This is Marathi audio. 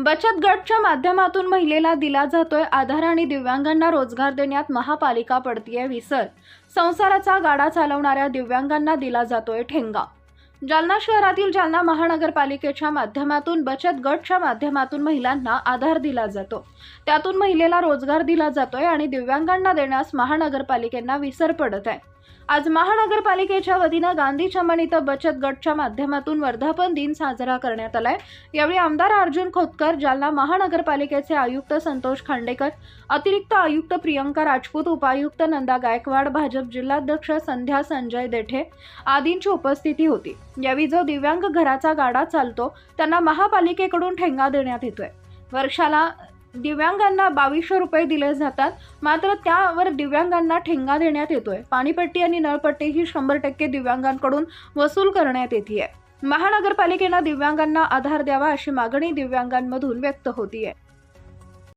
बचत गटच्या माध्यमातून महिलेला दिला जातोय आधार आणि दिव्यांगांना रोजगार देण्यात महापालिका पडतीये विसर. संसाराचा गाडा चालवणाऱ्या दिव्यांगांना दिला जातोय ठेंगा. जालना शहरातील जालना महानगरपालिकेच्या माध्यमातून बचत गटच्या माध्यमातून महिलांना आधार दिला जातो. त्यातून महिलेला रोजगार दिला जातोय आणि दिव्यांगांना देण्यास महानगरपालिकेंना विसर पडत आहे. आज महानगरपालिकेच्या वतीनं गांधी चमन इथं बचत गटच्या माध्यमातून वर्धापन दिन साजरा करण्यात आलाय. यावेळी आमदार अर्जुन खोतकर जालना महानगरपालिकेचे आयुक्त संतोष खांडेकर अतिरिक्त आयुक्त प्रियंका राजपूत उपायुक्त नंदा गायकवाड भाजप जिल्हाध्यक्ष संध्या संजय देठे आदींची उपस्थिती होती. यावेळी जो दिव्यांग घराचा गाडा चालतो त्यांना महापालिकेकडून ठेंगा देण्यात येतोय. वर्षाला दिव्यांगांना बावीसशे रुपये दिले जातात मात्र त्यावर दिव्यांगांना ठेंगा देण्यात येतोय. पाणीपट्टी आणि नळपट्टी ही शंभर टक्के दिव्यांगांकडून वसूल करण्यात येते महानगरपालिकेनं दिव्यांगांना आधार द्यावा अशी मागणी दिव्यांगांमधून व्यक्त होतीये.